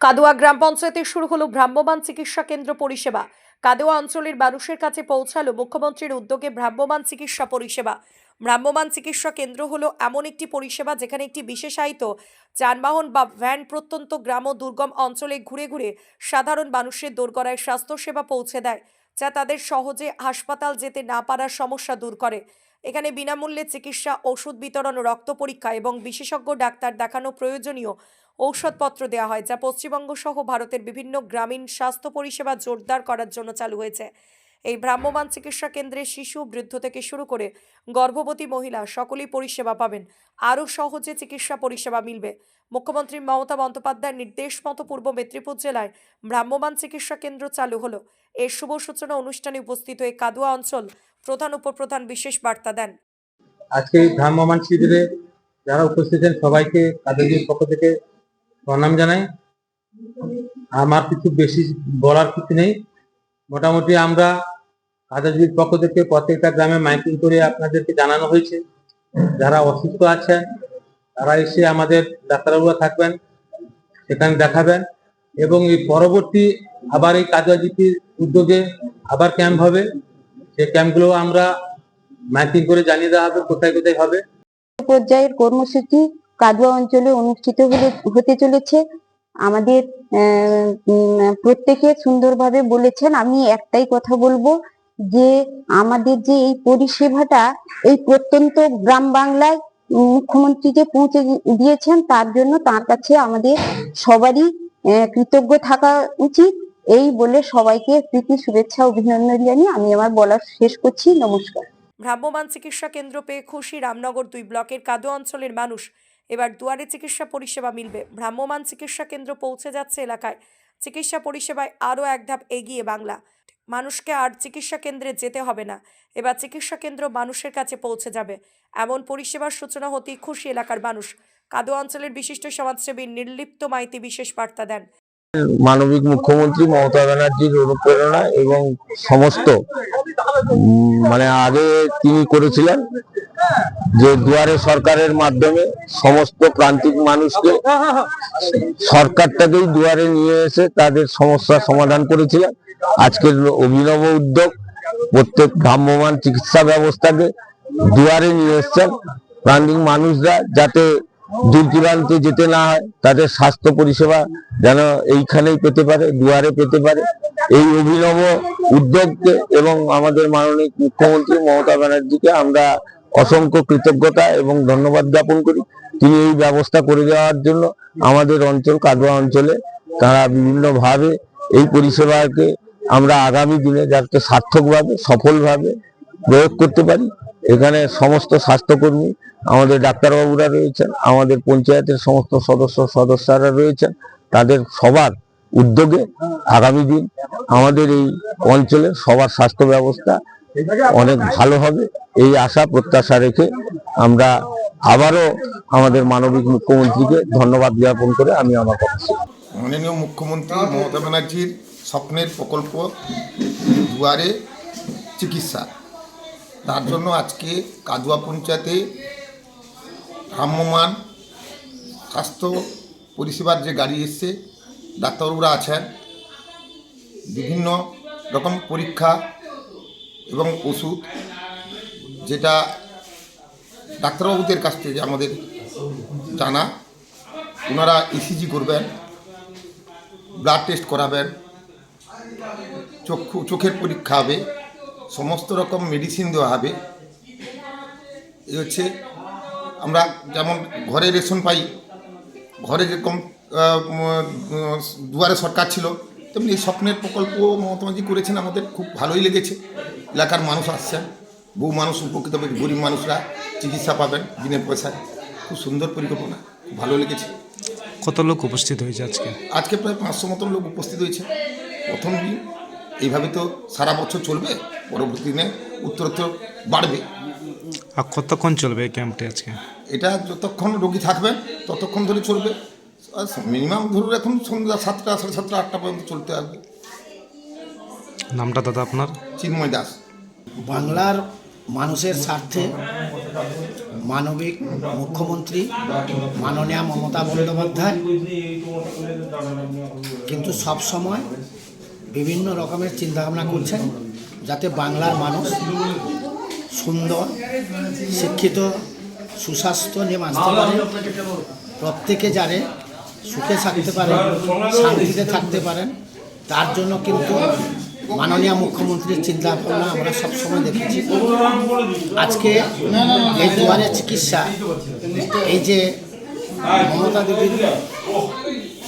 কাদোয়া গ্রাম পঞ্চায়েতে শুরু হলো ভ্রাম্যমান চিকিৎসা কেন্দ্র পরিষেবা। কাদোয়া অঞ্চলের মানুষের কাছে পৌঁছালো মুখ্যমন্ত্রীর উদ্যোগে ভ্রাম্যমান চিকিৎসা পরিষেবা। ভ্রাম্যমান চিকিৎসা কেন্দ্র হলো এমন একটি পরিষেবা যেখানে একটি বিশেষায়িত যানবাহন বা ভ্যান প্রত্যন্ত গ্রাম ও দুর্গম অঞ্চলে ঘুরে ঘুরে সাধারণ মানুষের দোরগড়ায় স্বাস্থ্যসেবা পৌঁছে দেয়, যা তাদের সহজে হাসপাতাল যেতে না পারার সমস্যা দূর করে। এখানে বিনামূল্যে চিকিৎসা, ওষুধ বিতরণ, রক্ত পরীক্ষা এবং বিশেষজ্ঞ ডাক্তার দেখানো প্রয়োজনীয় ঔষধপত্র দেওয়া হয়, যা পশ্চিমবঙ্গ সহ ভারতের বিভিন্ন গ্রামীণ স্বাস্থ্য পরিষেবা জোরদার করার জন্য চালু হয়েছে। এই ভ্রাম্যমান চিকিৎসা কেন্দ্রে শিশু, বৃদ্ধ থেকে শুরু করে গর্ভবতী মহিলা সকলেই পরিষেবা পাবেন। আরও সহজে চিকিৎসা পরিষেবা মিলবে। মুখ্যমন্ত্রী মমতা বন্দ্যোপাধ্যায়ের নির্দেশ মতো পূর্ব মেদিনীপুর জেলায় ভ্রাম্যমান চিকিৎসা কেন্দ্র চালু হলো। এর শুভ সূচনা অনুষ্ঠানে উপস্থিত হয়ে কাদুয়া অঞ্চল প্রধান উপপ্রধান বিশেষ বার্তা দেন। আজকে ভ্রাম্যমান শিবিরে যারা উপস্থিত সবাইকে কাদেরজির পক্ষ থেকে প্রণাম জানাই? আমার কিছু বেশি বলার কিছু নেই। মোটামুটি আমরা কাদেরজির পক্ষ থেকে প্রত্যেকটা গ্রামে মাইকিং করে আপনাদেরকে জানানো হয়েছে। যারা অসুস্থ আছেন, তারা এসে আমাদের ডাক্তারবাবুরা থাকবেন, সেখানে দেখাবেন এবং এই পরবর্তী আবার এই কাজুয়াজিপির উদ্যোগে আবার ক্যাম্প হবে। সেই ক্যাম্পগুলো আমরা মাইকিং করে জানিয়ে দেওয়া হবে, কোথায় কোথায় হবে। পর্যায়ের কর্মসূচি কাদুয়া অঞ্চলে অনুষ্ঠিত হতে চলেছে। আমাদের প্রত্যেকে সুন্দরভাবে বলেছেন, আমি একটাই কথা বলব যে আমাদের যে এই পরিষেবাটা, এই প্রত্যন্ত গ্রাম বাংলায় মুখ্যমন্ত্রী যে পৌঁছে দিয়েছেন, তার জন্য তার কাছে আমাদের সবারই কৃতজ্ঞ থাকা উচিত। এই বলে সবাইকে প্রীতি, শুভেচ্ছা, অভিনন্দন জানিয়ে আমি আমার বলা শেষ করছি। নমস্কার। ভ্রাম্যমান চিকিৎসা কেন্দ্র পেয়ে খুশি রামনগর দুই ব্লকের কাদুয়া অঞ্চলের মানুষ। এবার দুয়ারে চিকিৎসা পরিষেবা মিলবে। ভ্রাম্যমান চিকিৎসা কেন্দ্র পৌঁছে যাচ্ছে এলাকায়। চিকিৎসা পরিষেবায় আরও এক ধাপ এগিয়ে বাংলা। মানুষকে আর চিকিৎসা কেন্দ্রে যেতে হবে না। এবার চিকিৎসা কেন্দ্র মানুষের কাছে পৌঁছে যাবে। এমন পরিষেবার সূচনা হতেই খুশি এলাকার মানুষ। কাদো অঞ্চলের বিশিষ্ট সমাজসেবী নির্লিপ্ত মাইতি বিশেষ বার্তা দেন। মানবিক মুখ্যমন্ত্রী মমতা ব্যানার্জির অনুপ্রেরণা এবং সমস্ত মানে আগে তিনি করেছিলেন যে দুয়ারে সরকারের মাধ্যমে সমস্ত প্রান্তিক মানুষকে সরকারটাকেই দুয়ারে নিয়ে এসে তাদের সমস্যার সমাধান করেছিলেন। আজকের অভিনব উদ্যোগ, প্রত্যেক ভ্রাম্যমান চিকিৎসা ব্যবস্থাকে দুয়ারে নিয়ে এসছেন। প্রান্তিক মানুষরা যাতে দূর দূরান্তে যেতে না হয়, তাদের স্বাস্থ্য পরিষেবা যেন এইখানেই পেতে পারে, দুয়ারে পেতে পারে। এই অভিনব উদ্যোগকে এবং আমাদের মাননীয় মুখ্যমন্ত্রী মমতা ব্যানার্জিকে আমরা অসংখ্য কৃতজ্ঞতা এবং ধন্যবাদ জ্ঞাপন করি। তিনি এই ব্যবস্থা করে দেওয়ার জন্য আমাদের অঞ্চল, কাদোয়া অঞ্চলে তারা বিভিন্নভাবে এই পরিষেবাকে আমরা আগামী দিনে যাতে সার্থকভাবে, সফলভাবে প্রয়োগ করতে পারি। এখানে সমস্ত স্বাস্থ্যকর্মী, আমাদের ডাক্তারবাবুরা রয়েছেন, আমাদের পঞ্চায়েতের সমস্ত সদস্য সদস্যরা রয়েছেন। তাদের সবার উদ্যোগে আগামী দিন আমাদের এই অঞ্চলের সবার স্বাস্থ্য ব্যবস্থা অনেক ভালো হবে। এই আশা, প্রত্যাশা রেখে আমরা আবারও আমাদের মানবিক মুখ্যমন্ত্রীকে ধন্যবাদ জ্ঞাপন করে আমি আমার কথা মাননীয় মুখ্যমন্ত্রী মমতা ব্যানার্জির স্বপ্নের প্রকল্প দুয়ারে চিকিৎসা। তার জন্য আজকে কাদুয়া পঞ্চায়েতে ভ্রাম্যমান স্বাস্থ্য পরিষেবার যে গাড়ি এসছে, ডাক্তারবাবুরা আছেন। বিভিন্ন রকম পরীক্ষা এবং ওষুধ যেটা ডাক্তারবাবুদের কাছ থেকে আমাদের জানা। ওনারা ইসিজি করবেন ব্লাড টেস্ট করাবেন, চক্ষু, চোখের পরীক্ষা হবে। সমস্ত রকম মেডিসিন দেওয়া হবে। এই হচ্ছে আমরা যেমন ঘরে রেশন পাই ঘরে যেরকম দুয়ারে সরকার ছিল তেমনি এই স্বপ্নের প্রকল্প মমতামাজি করেছেন আমাদের খুব ভালোই লেগেছে। এলাকার মানুষ আসছেন বহু মানুষ উপকৃত হবে গরিব মানুষরা চিকিৎসা পাবেন বিনা পয়সায়। খুব সুন্দর পরিকল্পনা ভালো লেগেছে। কত লোক উপস্থিত হয়েছে আজকে? আজকে প্রায় পাঁচশো মতন লোক উপস্থিত হয়েছে। প্রথম দিন এইভাবে তো সারা বছর চলবে? পরবর্তী দিনে উত্তরোত্তর বাড়বে। আর কতক্ষণ চলবে এই ক্যাম্পটি আজকে? এটা যতক্ষণ রোগী থাকবেন ততক্ষণ ধরে চলবে। মিনিমাম ধরুন এখন সন্ধ্যা সাতটা সাড়ে সাতটা আটটা পর্যন্ত চলতে থাকবে নামটা দাদা আপনার? চিন্ময় দাস। বাংলার মানুষের স্বার্থে মানবিক মুখ্যমন্ত্রী মাননীয় মমতা বন্দ্যোপাধ্যায় কিন্তু সব সময় বিভিন্ন রকমের চিন্তাভাবনা করছেন। যাতে বাংলার মানুষ সুন্দর, শিক্ষিত, সুস্বাস্থ্য নিয়ে মানতে পারে, প্রত্যেকে জানে সুখে থাকতে পারে, শান্তিতে থাকতে পারেন তার জন্য কিন্তু মাননীয় মুখ্যমন্ত্রীর চিন্তা ভাবনা আমরা সবসময় দেখেছি। আজকে এই দুয়ারে চিকিৎসা, এই যে মমতা দেবীর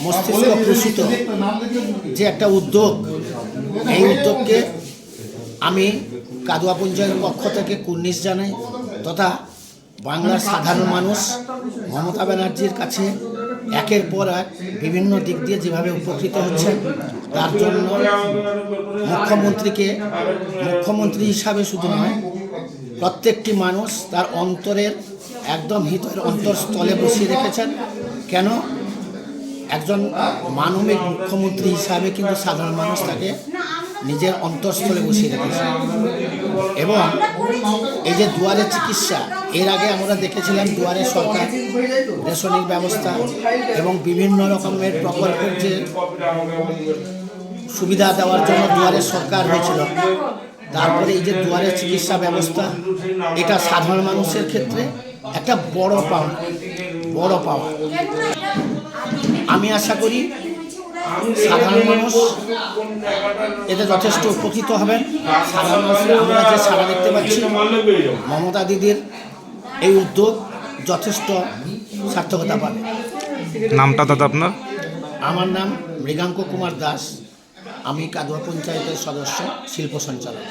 মস্তিষ্ক প্রসূত যে একটা উদ্যোগ, এই উদ্যোগকে আমি কাদুয়া পঞ্চায়েতের পক্ষ থেকে কুর্নিশ জানাই তথা বাংলার সাধারণ মানুষ মমতা ব্যানার্জির কাছে একের পর এক বিভিন্ন দিক দিয়ে যেভাবে উপকৃত হচ্ছেন তার জন্য মুখ্যমন্ত্রীকে মুখ্যমন্ত্রী হিসাবে শুধু নয়, প্রত্যেকটি মানুষ তার অন্তরের একদম হৃদয়ের অন্তরস্থলে বসিয়ে রেখেছেন। কেন? একজন মানবিক মুখ্যমন্ত্রী হিসাবে কিন্তু সাধারণ মানুষ তাকে নিজের অন্তঃস্থলে বসিয়ে রেখেছে। এবং এই যে দুয়ারে চিকিৎসা, এর আগে আমরা দেখেছিলাম দুয়ারে সরকার রেশনিক ব্যবস্থা এবং বিভিন্ন রকমের প্রকল্পের যে সুবিধা দেওয়ার জন্য দুয়ারে সরকার হয়েছিল। তারপরে এই যে দুয়ারে চিকিৎসা ব্যবস্থা, এটা সাধারণ মানুষের ক্ষেত্রে একটা বড় পাওয়া বড় পাওয়া। আমি আশা করি সাধারণ মানুষ এতে যথেষ্ট উপকৃত হবেন। সাধারণ মানুষের আমরা যে সারা দেখতে পাচ্ছি মমতা দিদির এই উদ্যোগ যথেষ্ট সার্থকতা পাবে। নামটা দাদা আপনার? আমার নাম মৃগাঙ্ক কুমার দাস। আমি কাদুয়া পঞ্চায়েতের সদস্য শিল্প সঞ্চালক।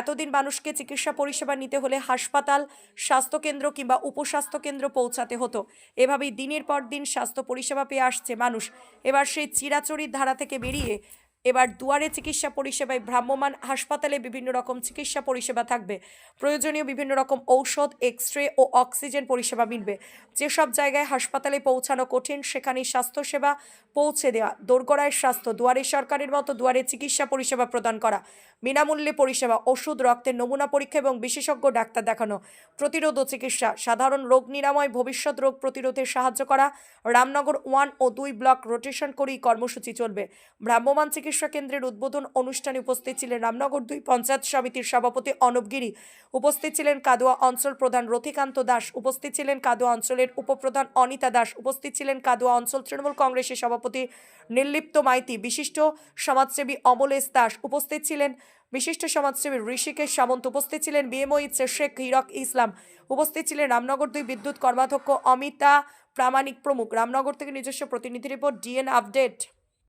এতদিন মানুষকে চিকিৎসা পরিষেবা নিতে হলে হাসপাতাল, স্বাস্থ্যকেন্দ্র কিংবা উপস্বাস্থ্য কেন্দ্র পৌঁছাতে হতো। এভাবেই দিনের পর দিন স্বাস্থ্য পরিষেবা পেয়ে আসছে মানুষ। এবার সেই চিরাচরির ধারা থেকে বেরিয়ে এবার দুয়ারে চিকিৎসা পরিষেবায় ভ্রাম্যমান হাসপাতালে বিভিন্ন রকম চিকিৎসা পরিষেবা থাকবে। প্রয়োজনীয় বিভিন্ন রকম ঔষধ এক্স রে ও অক্সিজেন পরিষেবা মিলবে। যেসব জায়গায় হাসপাতালে পৌঁছানো কঠিন, সেখানে স্বাস্থ্যসেবা পৌঁছে দেওয়া। দোরগোড়ায় স্বাস্থ্য, দুয়ারে সরকারের মতো দুয়ারে চিকিৎসা পরিষেবা প্রদান করা। বিনামূল্যে পরিষেবা, ওষুধ, রক্তের নমুনা পরীক্ষা এবং বিশেষজ্ঞ ডাক্তার দেখানো। প্রতিরোধ ও চিকিৎসা, সাধারণ রোগ নিরাময়, ভবিষ্যৎ রোগ প্রতিরোধে সাহায্য করা। রামনগর ওয়ান ও দুই ব্লক রোটেশন করেই কর্মসূচি চলবে। ভ্রাম্যমান চিকিৎসা কেন্দ্রের উদ্বোধন অনুষ্ঠানে উপস্থিত ছিলেন রামনগর দুই পঞ্চায়েত সমিতির সভাপতি অনব গিরি। উপস্থিত ছিলেন কাদুয়া অঞ্চল প্রধান রথিকান্ত দাস। উপস্থিত ছিলেন কাদুয়া অঞ্চলের উপপ্রধান অনিতা দাস। উপস্থিত ছিলেন কাদুয়া অঞ্চল তৃণমূল কংগ্রেসের সভাপতি নির্লিপ্ত মাইতি। বিশিষ্ট সমাজসেবী অমলেশ দাস। উপস্থিত ছিলেন বিশিষ্ট সমাজসেবী ঋষিকেশ সামন্ত। উপস্থিত ছিলেন বিএমওই শেখ হিরক ইসলাম। উপস্থিত ছিলেন রামনগর দুই বিদ্যুৎ কর্মাধ্যক্ষ অমিতা প্রামাণিক প্রমুখ। রামনগর থেকে নিজস্ব প্রতিনিধি রিপোর্ট ডিএন আপডেট।